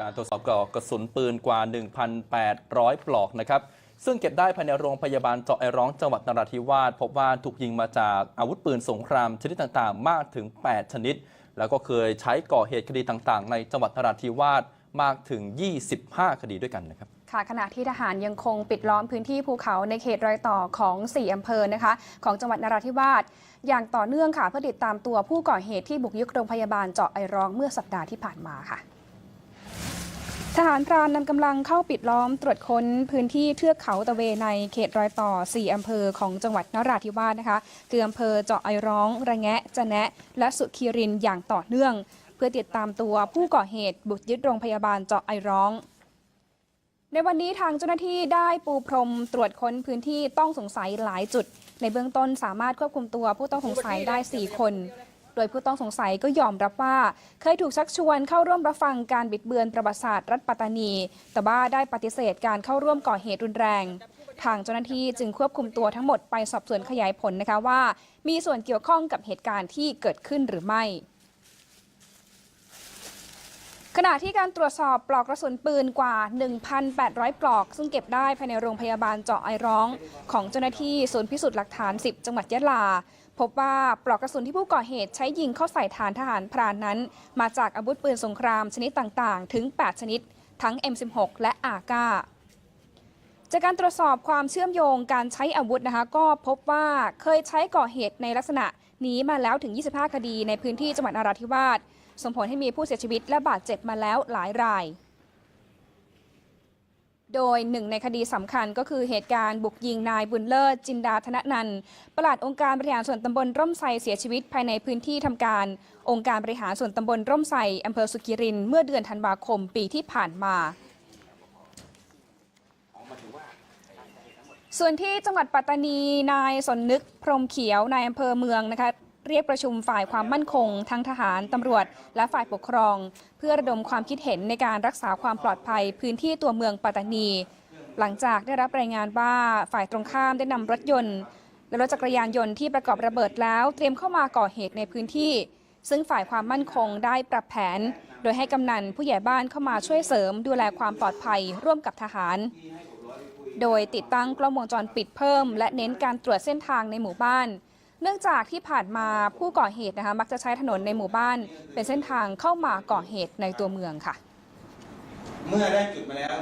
การตรวจสอบปลอกกระสุนปืนกว่า 1,800 ปลอกนะครับ ซึ่งเก็บได้ภายในโรงพยาบาลเจาะไอร้องจังหวัดนราธิวาสพบว่าถูกยิงมาจากอาวุธปืนสงครามชนิดต่างๆ มากถึง 8 ชนิด แล้วก็เคยใช้ก่อเหตุคดีต่างๆ ในจังหวัดนราธิวาสมากถึง 25 คดีด้วยกันนะครับค่ะขณะที่ทหารยังคงปิดล้อมพื้นที่ภูเขาในเขตรอยต่อของ 4 อำเภอนะคะ ของจังหวัดนราธิวาสอย่างต่อเนื่องค่ะเพื่อติดตามตัวผู้ก่อเหตุที่บุกยึดโรงพยาบาลเจาะไอร้องเมื่อสัปดาห์ที่ผ่านมาค่ะ ทหารพรานนำกำลังเข้าปิดล้อมตรวจค้นพื้นที่เทือกเขาตะเวในเขตรอยต่อ 4 อำเภอของจังหวัดนราธิวาสนะคะ คืออำเภอเจาะไอร้อง ระแงะ จะแนะ และสุขีรินอย่างต่อเนื่อง เพื่อติดตามตัวผู้ก่อเหตุบุกยึดโรงพยาบาลเจาะไอร้องในวันนี้ทางเจ้าหน้าที่ได้ปูพรมตรวจค้นพื้นที่ต้องสงสัยหลายจุด ในเบื้องต้นสามารถควบคุมตัวผู้ต้องสงสัยได้ 4 คน โดยผู้ต้องสงสัยก็ยอมรับว่า เคยถูกชักชวนเข้าร่วมรับฟังการบิดเบือนประวัติศาสตร์รัฐปัตตานี แต่ว่าได้ปฏิเสธการเข้าร่วมก่อเหตุรุนแรง ทางเจ้าหน้าที่จึงควบคุมตัวทั้งหมดไปสอบสวนขยายผลนะคะว่า มีส่วนเกี่ยวข้องกับเหตุการณ์ที่เกิดขึ้นหรือไม่ ณะที่การตรวจสอบปลอกกระสุนปืนกว่า 1,800 ปลอก ซึ่งเก็บได้ภายในโรงพยาบาลเจาะไอร้อง ของเจ้าหน้าที่ศูนย์พิสูจน์หลักฐาน 10 จังหวัดยะลา พบว่าปลอกกระสุนที่ผู้ก่อเหตุใช้ยิงเข้าใส่ฐานทหารพรานนั้น มาจากอาวุธปืนสงครามชนิดต่างๆ ถึง 8 ชนิด ทั้ง M16 และอากาจากการตรวจสอบความเชื่อมโยงการใช้อาวุธนะคะ ก็พบว่าเคยใช้ก่อเหตุในลักษณะ นี้มาแล้วถึง 25 คดีในพื้นที่จังหวัดนราธิวาสส่งผลให้มีผู้เสียชีวิตและบาดเจ็บมาแล้วหลายราย โดยหนึ่งในคดีสำคัญก็คือเหตุการณ์บุกยิงนายบุญเลิศจินดาธนนันท์ปลัดองค์การบริหารส่วนตำบลร่มไทรเสียชีวิตภายในพื้นที่ทำการ องค์การบริหารส่วนตำบลร่มไทรอำเภอสุขิรินเมื่อเดือนธันวาคมปีที่ผ่านมา ส่วนที่จังหวัดปัตตานีนายสนนึกพรมเขียวนายอำเภอเมืองนะคะเรียกประชุมฝ่ายความมั่นคง ทั้งทหาร ตำรวจ และฝ่ายปกครอง เพื่อระดมความคิดเห็นในการรักษาความปลอดภัย พื้นที่ตัวเมืองปัตตานี หลังจากได้รับรายงานว่าฝ่ายตรงข้ามได้นำรถยนต์ และรถจักรยานยนต์ที่ประกอบระเบิดแล้ว เตรียมเข้ามาก่อเหตุในพื้นที่ ซึ่งฝ่ายความมั่นคงได้ปรับแผน โดยให้กำนันผู้ใหญ่บ้านเข้ามาช่วยเสริม ดูแลความปลอดภัยร่วมกับทหาร โดยติดตั้งกล้องวงจรปิดเพิ่ม และเน้นการตรวจเส้นทางในหมู่บ้าน เนื่องจากที่ผ่านมาผู้ก่อเหตุนะคะมักจะใช้ถนนในหมู่บ้าน เป็นเส้นทางเข้ามาก่อเหตุในตัวเมืองค่ะ เมื่อได้จุดมาแล้ว